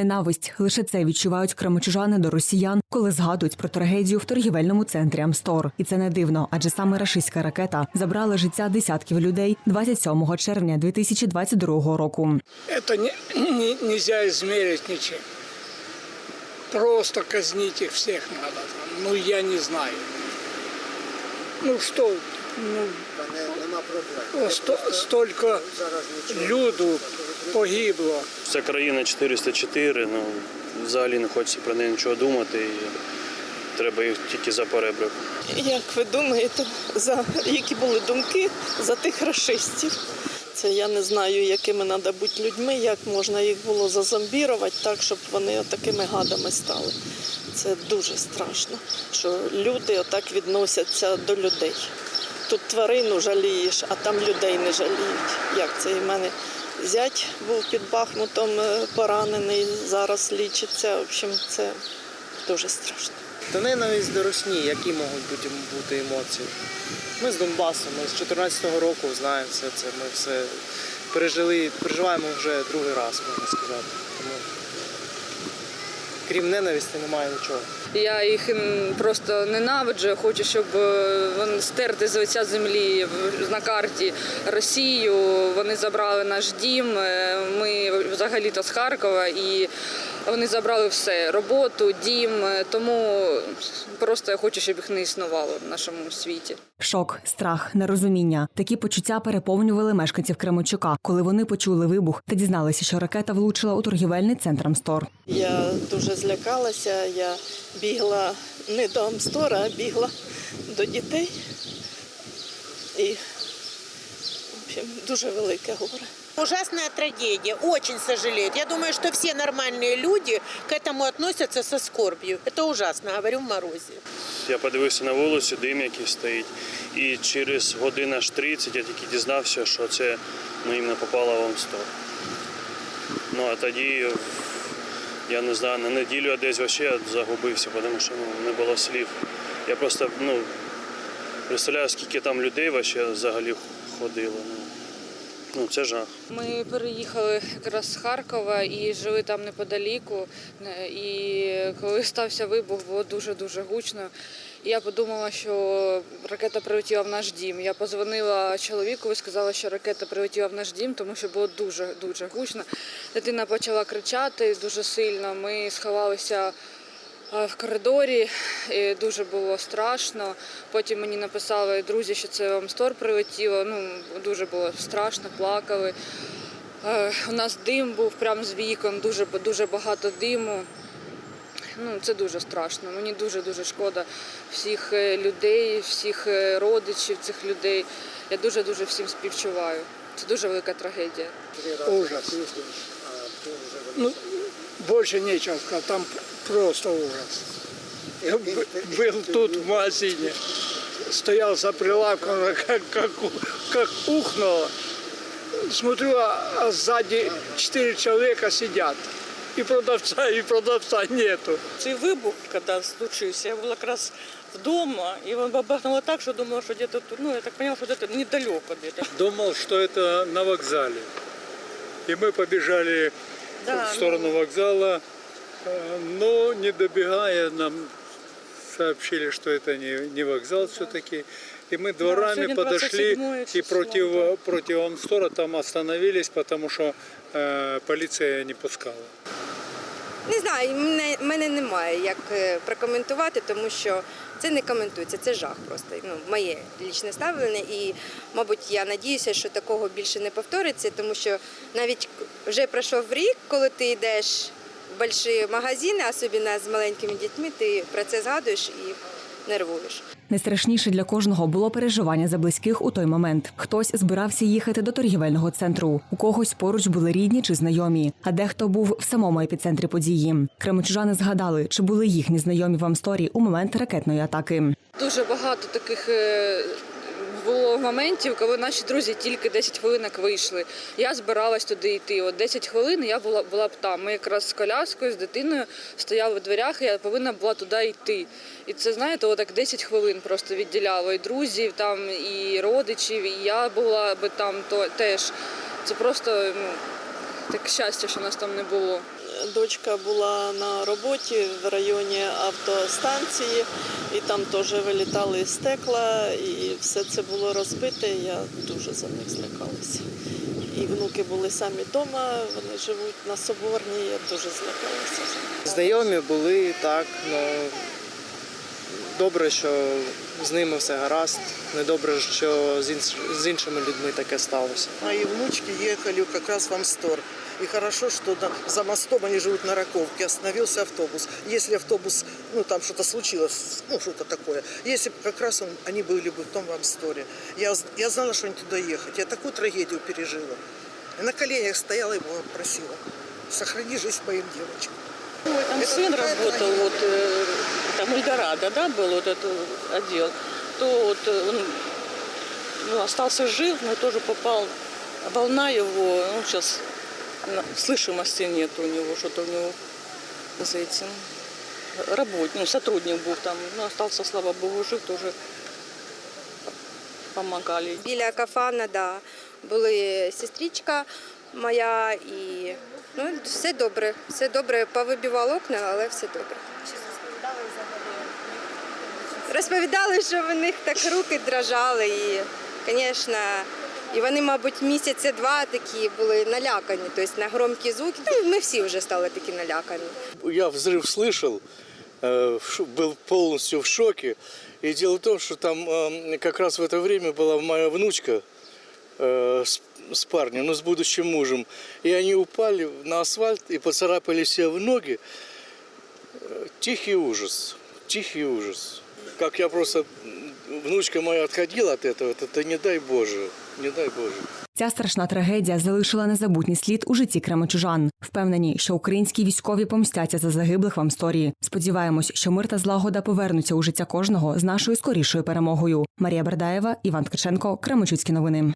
Ненависть лише це відчувають кремочужани до росіян, коли згадують про трагедію в торгівельному центрі Амстор. І це не дивно, адже саме рашистська ракета забрала життя десятків людей 27 червня 2022 року. Это не, не- нельзя измерить ничем. Просто казнить их всех надо. там. Ну, я не знаю. Ну, что, ну, Нема сто- столько люду погибло. Вся країна 404, ну взагалі не хочеться про неї нічого думати. І треба їх тільки за перебрик. Як ви думаєте, за які були думки за тих расистів? Це я не знаю, якими треба бути людьми, як можна їх було зазомбірувати так, щоб вони такими гадами стали. Це дуже страшно, що люди отак відносяться до людей. Тут тварину жалієш, а там людей не жаліють. Як це і в мене зять був під Бахмутом е, поранений, зараз лічиться. В общем, це дуже страшно. Та ненависть до Росні, які можуть бути, емоції. Ми з Донбасу, ми з 14-го року знаємо все це. Ми все пережили, переживаємо вже другий раз, можна сказати. Тому крім ненависті немає нічого. Я їх просто ненавиджу. Хочу, щоб е, вони стерти з лиця землі в- на карті Росію. Вони забрали наш дім. е, Ми взагалі-то з Харкова, і вони забрали все роботу, дім. е, Тому просто я хочу, щоб їх не існувало в нашому світі. Шок, страх, нерозуміння. Такі почуття переповнювали мешканців Кременчука, коли вони почули вибух та дізналися, що ракета влучила у торгівельний центр Амстор. Я дуже злякалася. Я бігла не до Амстора, а бігла до дітей. І в общем, дуже велике горе. Ужасная трагедия, очень сожалеют. Я думаю, что все нормальные люди к этому относятся со скорбью. Это ужасно, говорю в морозе. Я подивився на вулицю, дим який стоїть. І через годину аж 30 я тільки дізнався, що це ну, іменно попало в Амстор. Ну а тоді я не знаю, на неділю я десь взагалі загубився, тому що ну, не було слів. Я просто ну, представляю, скільки там людей взагалі ходило. Ну, ну це жах. Ми переїхали якраз з Харкова і жили там неподаліку. Е, І коли стався вибух, було дуже дуже гучно. І я подумала, що ракета прилетіла в наш дім. Я позвонила чоловіку і сказала, що ракета прилетіла в наш дім, тому що було дуже дуже гучно. Дитина почала кричати дуже сильно. Ми сховалися в коридорі, і дуже було страшно. Потім мені написали друзі, що це вам стор прилетіло. Ну дуже було страшно, плакали. Е, У нас дим був прямо з вікон, дуже дуже багато диму. Ну, це дуже страшно. Мені дуже дуже шкода всіх е, людей, всіх е, родичів цих людей. Я дуже дуже всім співчуваю. Це дуже велика трагедія. Ужас. Ну, больше нечего сказать, там просто ужас. Я был тут в магазине, стоял за прилавком, как, как, как ухнуло. Смотрю, а, а сзади четыре человека сидят. И продавца, и продавца нету. Цей вибух, коли случився, я була якраз вдома, і він бабахнуло так, що думала, що десь тут, ну, я так поняла, що десь недалеко десь. думал, что это на вокзале. И мы побежали Да, в сторону вокзала, э, но не добегая, нам сообщили, что это не, не вокзал все-таки. И мы дворами сегодня подошли 27 и число, против, против Амстора там остановились, потому что э, полиция не пускала. Не знаю, мене, мене немає як е, прокоментувати, тому що це не коментується, це жах просто. Ну, моє лічне ставлення. І, мабуть, я надіюся, що такого більше не повториться, тому що навіть вже пройшов рік, коли ти йдеш в великі магазини, особливо з маленькими дітьми, ти про це згадуєш і нервуєш. Найстрашніше для кожного було переживання за близьких у той момент. Хтось збирався їхати до торгівельного центру, у когось поруч були рідні чи знайомі, а дехто був в самому епіцентрі події. Кременчужани згадали, чи були їхні знайомі в Амсторі у момент ракетної атаки. Дуже багато таких е, було моментів, коли наші друзі тільки 10 хвилинок вийшли. Я збиралась туди йти. От 10 хвилин я була, була б там. Ми якраз з коляскою, з дитиною стояли в дверях, і я повинна була туди йти. І це, знаєте, отак 10 хвилин просто відділяло і друзів, там, і родичів, і я була би там то, теж. Це просто ну, так щастя, що нас там не було. дочка була на роботі в районі автостанції, і там теж вилітали стекла, і все це було розбите. Я дуже за них злякалася. І внуки були самі вдома, вони живуть на Соборній, я дуже злякалася. Знайомі були так, ну добре, що з ними все гаразд. Недобре, що з, інш... з іншими людьми таке сталося. Мои внучки ехали как раз в Амстор. И хорошо, что на- за мостом они живут на Раковке. Остановился автобус. Если автобус, ну там что-то случилось, ну что-то такое. Если бы как раз он, они были бы в том Амсторе. Я, з- я знала, что они туда ехать. Я такую трагедию пережила. И на коленях стояла и Бога просила. Сохрани жизнь моим девочкам. Там Это сын работал, вот э, там Эльдорадо, да, был вот этот отдел, то вот э, он ну, остался жив, но тоже попал, волна его, ну, сейчас слышимости нет у него, что-то у него за этим. Работник, ну, сотрудник был там, ну, остался, слава богу, жив, тоже помогали. Біля кафана, да, були сестричка моя і ну, все добре. Все добре. Повибивало окна, але все добре. Розповідали, що в них так руки дрожали і, звісно, і вони, мабуть, місяця два такі були налякані, тобто на громкі звуки. Ну, ми всі вже стали такі налякані. Я взрыв слышал, э, в ш- был полностью в шоке. И дело в том, что там э, как раз в это время была моя внучка э, с, с парнем, ну, с будущим мужем. И они упали на асфальт и поцарапали себе в ноги. Э, Тихий ужас, тихий ужас. Как я просто, м, внучка моя отходила от этого, это, это не дай Боже, не дай Боже. Ця страшна трагедія залишила незабутній слід у житті кремочужан. Впевнені, що українські військові помстяться за загиблих в Амсторії. Сподіваємось, що мир та злагода повернуться у життя кожного з нашою скорішою перемогою. Марія Бердаєва, Іван Ткаченко, Кременчуцькі новини.